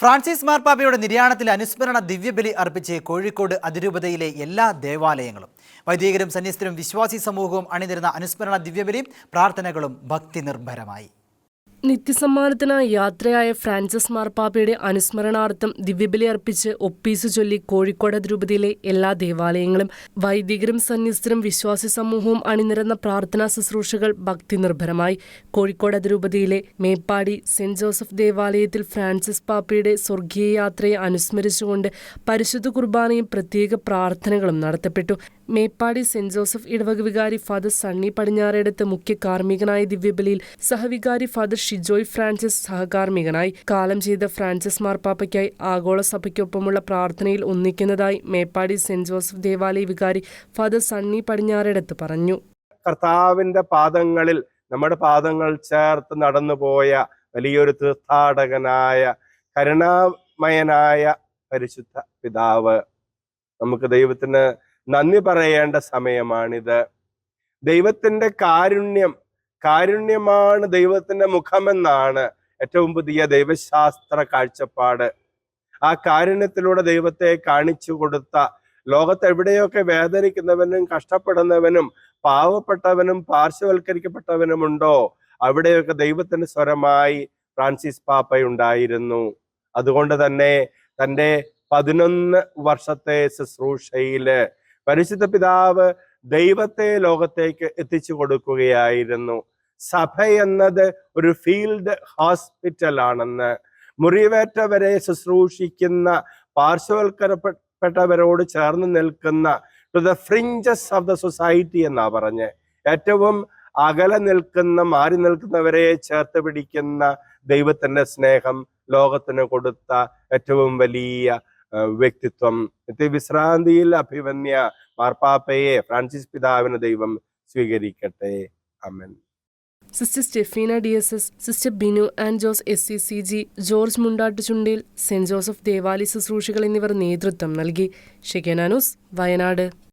Francis മാർപ്പാപ്പയുടെ നിര്യാണത്തിൽ അനുസ്മരണ ദിവ്യബലി അർപ്പിച്ച് കോഴിക്കോട് അതിരൂപതയിലെ എല്ലാ ദേവാലയങ്ങളും. വൈദികരും സന്യസ്തരും വിശ്വാസി സമൂഹവും അണിനിരുന്ന അനുസ്മരണ ദിവ്യബലിയും പ്രാർത്ഥനകളും ഭക്തി നിർഭരമായി നിത്യസമ്മാനത്തിനായി യാത്രയായ ഫ്രാൻസിസ് മാർപ്പാപ്പയുടെ അനുസ്മരണാർത്ഥം ദിവ്യബലി അർപ്പിച്ച് ഒപ്പീസ് ചൊല്ലി കോഴിക്കോട് രൂപതയിലെ എല്ലാ ദേവാലയങ്ങളും വൈദികരും സന്യസ്തരും വിശ്വാസി സമൂഹവും അണിനിരന്ന പ്രാർത്ഥനാ ശുശ്രൂഷകൾ ഭക്തി നിർഭരമായി കോഴിക്കോട് രൂപതയിലെ മേപ്പാടി സെന്റ് ജോസഫ് ദേവാലയത്തിൽ ഫ്രാൻസിസ് പാപ്പയുടെ സ്വർഗീയ യാത്രയെ അനുസ്മരിച്ചുകൊണ്ട് പരിശുദ്ധ കുർബാനയും പ്രത്യേക പ്രാർത്ഥനകളും നടത്തപ്പെട്ടു. മേപ്പാടി സെന്റ് ജോസഫ് ഇടവക വികാരി ഫാദർ സണ്ണി പടിഞ്ഞാറേടത്ത് മുഖ്യ കാർമ്മികനായ ദിവ്യബലിയിൽ സഹവികാരി ഫാദർ ഷിജോയ് ഫ്രാൻസിസ് സഹകാർമ്മികനായി. കാലം ചെയ്ത ഫ്രാൻസിസ് മാർപ്പാപ്പയ്ക്കായി ആഗോള സഭയ്ക്കൊപ്പമുള്ള പ്രാർത്ഥനയിൽ ഒന്നിക്കുന്നതായി മേപ്പാടി സെന്റ് ജോസഫ് ദേവാലയ വികാരി ഫാദർ സണ്ണി പടിഞ്ഞാറേടത്ത് പറഞ്ഞു. കർത്താവിന്റെ പാദങ്ങളിൽ നമ്മുടെ പാദങ്ങൾ ചേർത്ത് നടന്നുപോയ വലിയൊരു തീർത്ഥാടകനായ കരുണാമയനായ പരിശുദ്ധ പിതാവ്. നമുക്ക് ദൈവത്തിന് നന്ദി പറയേണ്ട സമയമാണിത്. ദൈവത്തിന്റെ കാരുണ്യം കാരുണ്യമാണ് ദൈവത്തിന്റെ മുഖമെന്നാണ് ഏറ്റവും പുതിയ ദൈവശാസ്ത്ര കാഴ്ചപ്പാട്. ആ കാരുണ്യത്തിലൂടെ ദൈവത്തെ കാണിച്ചു കൊടുത്ത ലോകത്ത് എവിടെയൊക്കെ വേദനിക്കുന്നവനും കഷ്ടപ്പെടുന്നവനും പാവപ്പെട്ടവനും പാർശ്വവൽക്കരിക്കപ്പെട്ടവനുമുണ്ടോ അവിടെയൊക്കെ ദൈവത്തിന്റെ സ്വരമായി ഫ്രാൻസിസ് പാപ്പയുണ്ടായിരുന്നു. അതുകൊണ്ട് തന്നെ തന്റെ പതിനൊന്ന് വർഷത്തെ ശുശ്രൂഷയിൽ പരിശുദ്ധ പിതാവ് ദൈവത്തെ ലോകത്തേക്ക് എത്തിച്ചു കൊടുക്കുകയായിരുന്നു. സഭ എന്നത് ഒരു ഫീൽഡ് ഹോസ്പിറ്റൽ ആണെന്ന്. മുറിവേറ്റവരെ ശുശ്രൂഷിക്കുന്ന പാർശ്വവൽക്കരപ്പെട്ടവരോട് ചേർന്ന് നിൽക്കുന്ന to the fringes of the society എന്നാ പറഞ്ഞ്. ഏറ്റവും അകലെ നിൽക്കുന്ന മാറി നിൽക്കുന്നവരെ ചേർത്ത് പിടിക്കുന്ന ദൈവത്തിന്റെ സ്നേഹം ലോകത്തിന് കൊടുത്ത ഏറ്റവും വലിയ വ്യക്തിത്വം. നിത്യവിശ്രാന്തിയിൽ അഭിവന്യ മാർപ്പാപ്പയെ ഫ്രാൻസിസ് പിതാവിന് ദൈവം സ്വീകരിക്കട്ടെ. Amen sister Stephina D S S sister Binu and Jose S C C G George Mundattuchundil saint Joseph ദേവാലി ശുശ്രൂഷകൾ എന്നിവർ നേതൃത്വം നൽകി. ഷെഗനാനൂസ് വയനാട്.